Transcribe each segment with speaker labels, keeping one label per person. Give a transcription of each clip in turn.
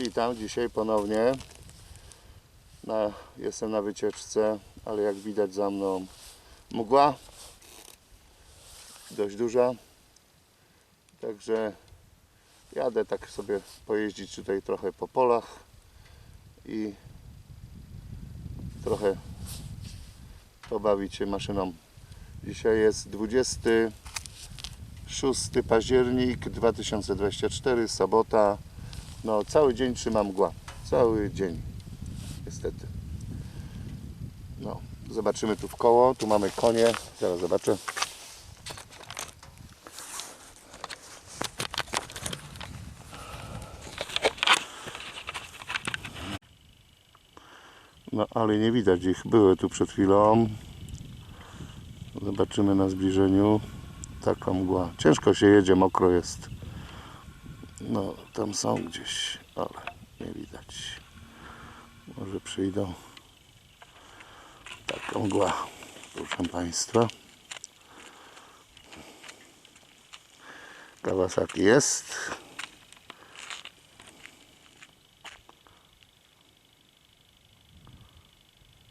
Speaker 1: Witam dzisiaj ponownie. Na, jestem na wycieczce, ale jak widać za mną mgła. Dość duża. Także jadę tak sobie pojeździć tutaj trochę po polach i trochę pobawić się maszyną. Dzisiaj jest 26 październik 2024, sobota. No, cały dzień trzymam mgła. Cały dzień. Niestety. No, zobaczymy tu w koło. Tu mamy konie. Zaraz zobaczę. No, ale nie widać ich. Były tu przed chwilą. Zobaczymy na zbliżeniu. Taka mgła. Ciężko się jedzie, mokro jest. No, tam są gdzieś, ale nie widać. Może przyjdą. Taka mgła, proszę Państwa. Kawasaki jest.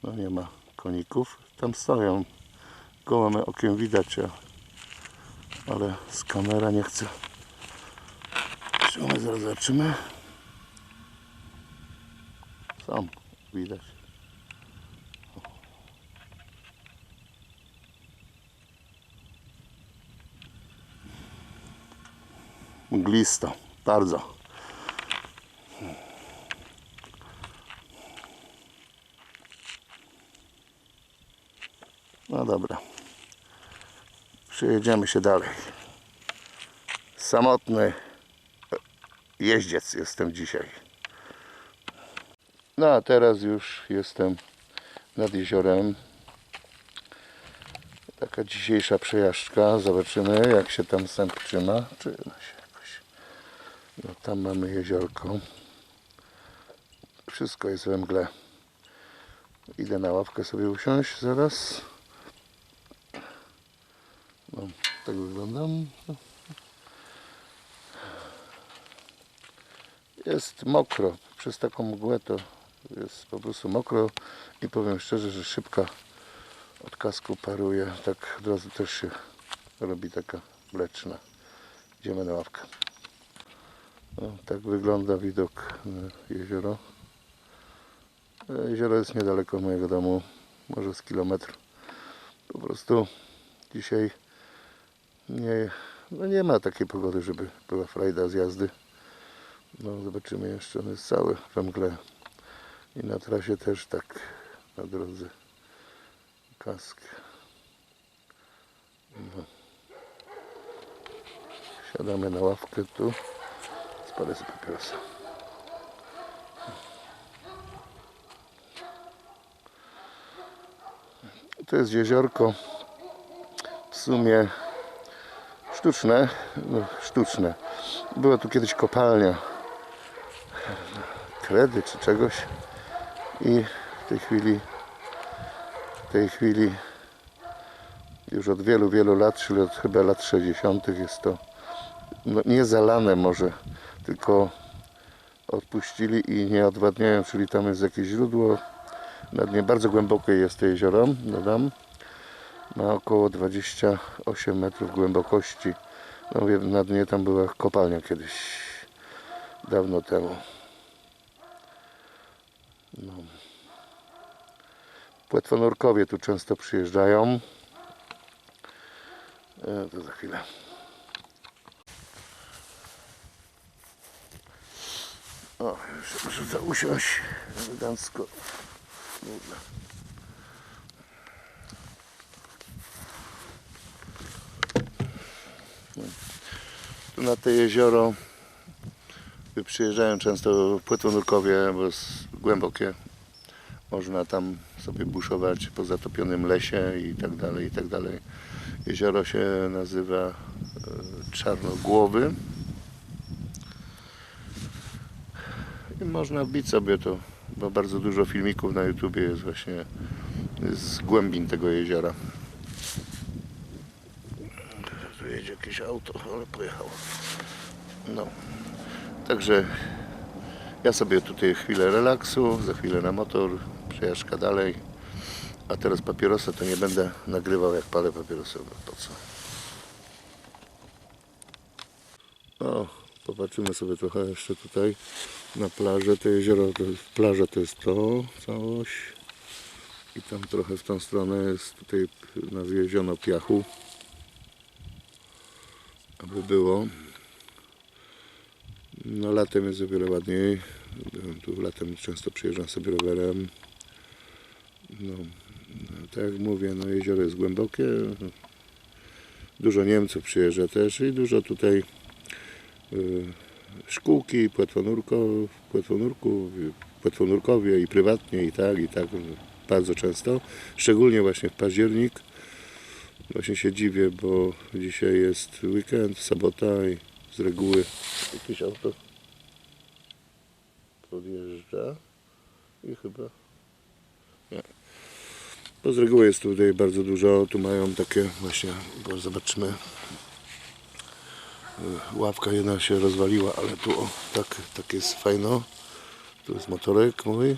Speaker 1: No nie ma koników. Tam stoją. Gołym okiem widać, ale z kamera nie chce. Trzymamy, zaraz zobaczymy. Są, widać. Mglisto, bardzo. No dobra. Przejedziemy się dalej. Samotny jeździec jestem dzisiaj. No a teraz już jestem nad jeziorem. Taka dzisiejsza przejażdżka. Zobaczymy jak się tam sęp trzyma. Trzyma się jakoś. No tam mamy jeziorko. Wszystko jest we mgle. Idę na ławkę sobie usiąść zaraz. No, tak wyglądam. Jest mokro. Przez taką mgłę to jest po prostu mokro i powiem szczerze, że szybka od kasku paruje. Tak od razu też się robi taka mleczna. Idziemy na ławkę. No, tak wygląda widok na jezioro. E, Jezioro jest niedaleko mojego domu, może z kilometr. Po prostu dzisiaj nie, no nie ma takiej pogody, żeby była frajda z jazdy. No zobaczymy jeszcze, on jest cały we mgle. I na trasie też tak na drodze. Kask. No. Siadamy na ławkę tu. Spalę sobie papierosa. To jest jeziorko w sumie sztuczne, no, sztuczne. Była tu kiedyś kopalnia kredy czy czegoś. I w tej chwili w tej chwili już od wielu, wielu lat, czyli od chyba lat 60. jest to no, nie zalane może, tylko odpuścili i nie odwadniają, czyli tam jest jakieś źródło. Na dnie bardzo głębokie jest to jezioro, dodam ma około 28 metrów głębokości. No mówię, na dnie tam była kopalnia kiedyś dawno temu no. Płetwonurkowie tu często przyjeżdżają. E, to za chwilę. O, już muszę to usiąść elegancko. Tu na to jezioro przyjeżdżają często płetwonurkowie, bo jest głębokie. Można tam sobie buszować po zatopionym lesie i tak dalej, i tak dalej. Jezioro się nazywa e, Czarnogłowy. I można wbić sobie to, bo bardzo dużo filmików na YouTubie jest właśnie z głębin tego jeziora. Tu jedzie jakieś auto, ale pojechało. No. Także Ja sobie tutaj chwilę relaksu, za chwilę na motor, przejażdżka dalej. A teraz papierosa to nie będę nagrywał jak palę papierosa, bo po co. O, popatrzymy sobie trochę jeszcze tutaj na plażę. To jezioro, to plaża to jest to, całość. I tam trochę w tą stronę jest tutaj nawieziono piachu. Aby było. No latem jest o wiele ładniej. Tu latem często przyjeżdżam sobie rowerem. No, tak jak mówię, no jezioro jest głębokie. Dużo Niemców przyjeżdża też i dużo tutaj y, szkółki, płetwonurko, płetwonurków, płetwonurkowie i prywatnie i tak, i tak bardzo często. Szczególnie właśnie w październik. Właśnie się dziwię, bo dzisiaj jest weekend, sobota i z reguły jakieś auto podjeżdża i chyba nie. Bo z reguły jest tutaj bardzo dużo, tu mają takie właśnie, bo zobaczymy. Y, ławka jedna się rozwaliła, ale tu o, tak, tak jest fajno. Tu jest motorek mój.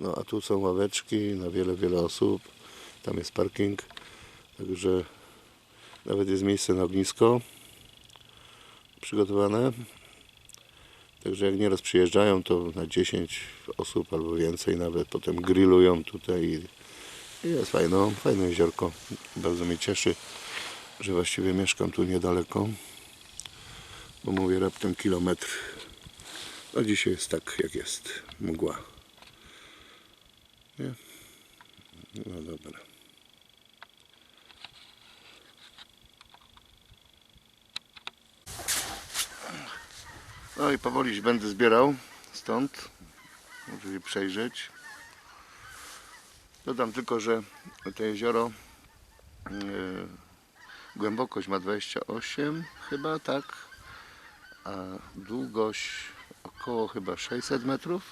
Speaker 1: No a tu są ławeczki na wiele, wiele osób. Tam jest parking także nawet jest miejsce na ognisko przygotowane. Także jak nieraz przyjeżdżają to na 10 osób albo więcej nawet. Potem grillują tutaj i jest fajno, fajne jeziorko. Bardzo mnie cieszy że właściwie mieszkam tu niedaleko bo mówię raptem kilometr. A dzisiaj jest tak jak jest. Mgła. Nie? no dobra no i powoli będę zbierał stąd żeby przejrzeć dodam tylko, że to jezioro yy, Głębokość ma 28 chyba, tak. A długość około chyba 600 metrów.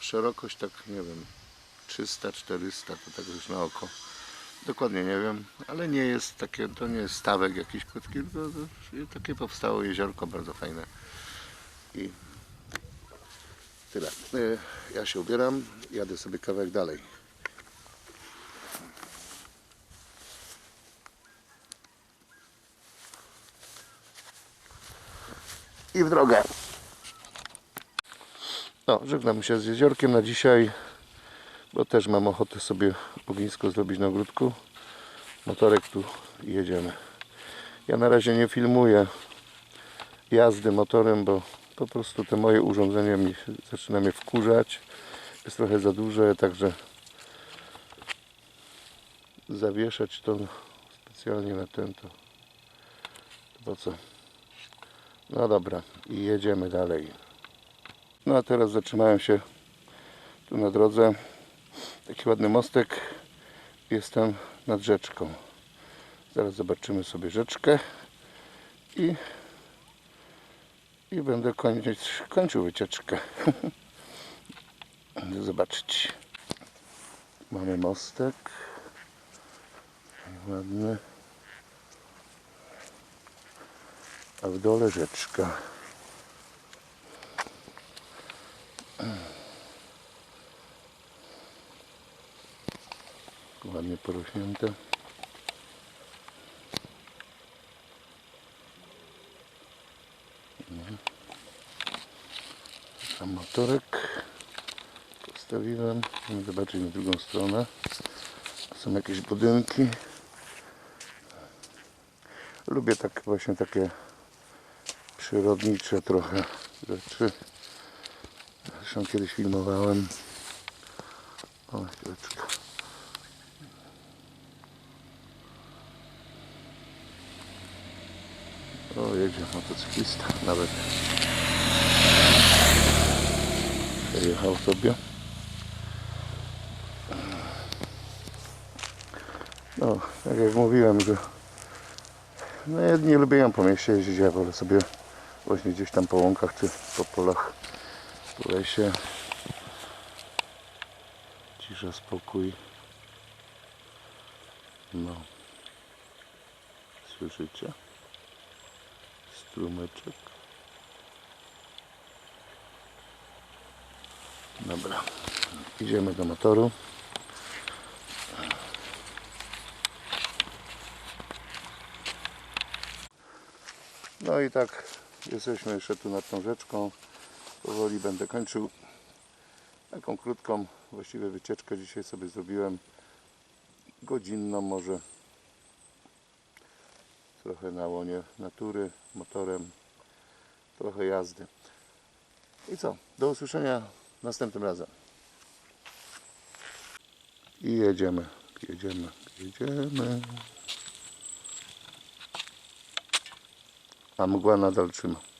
Speaker 1: Szerokość tak, nie wiem, 300, 400, to tak już na oko. Dokładnie nie wiem, ale nie jest takie, to nie jest stawek jakiś krótki, tylko takie powstało jeziorko bardzo fajne. I tyle. Y, Ja się ubieram, jadę sobie kawałek dalej. i w drogę. No, żegnam się z jeziorkiem na dzisiaj, bo też mam ochotę sobie ognisko zrobić na ogródku. Motorek tu jedziemy. Ja na razie nie filmuję jazdy motorem, bo po prostu te moje urządzenie mi, zaczyna mnie wkurzać. Jest trochę za duże, także zawieszać to specjalnie na ten to, to co? No dobra, i jedziemy dalej. No a teraz zatrzymałem się tu na drodze. Taki ładny mostek. Jestem nad rzeczką. Zaraz zobaczymy sobie rzeczkę i, i będę kończyć, kończył wycieczkę. Będę zobaczyć. Mamy mostek. Ładny. a w dole rzeczka. Ładnie porośnięte. Tam motorek postawiłem. Zobaczyć na drugą stronę. Są jakieś budynki. Lubię tak właśnie takie przyrodnicze trochę rzeczy. Zresztą kiedyś filmowałem. O, chwileczkę. O, jedzie motocyklista nawet. Jechał sobie. No, tak jak mówiłem, że no ja nie lubię po mieście jeździć, ja wolę sobie właśnie gdzieś tam po łąkach czy po polach w lesie cisza, spokój no słyszycie strumyczek. Dobra, idziemy do motoru. No i tak jesteśmy jeszcze tu nad tą rzeczką. Powoli będę kończył taką krótką właściwie wycieczkę dzisiaj sobie zrobiłem godzinną może Trochę na łonie natury, motorem, trochę jazdy. I co? Do usłyszenia następnym razem. I jedziemy, jedziemy, jedziemy. A mgła nadal trzyma.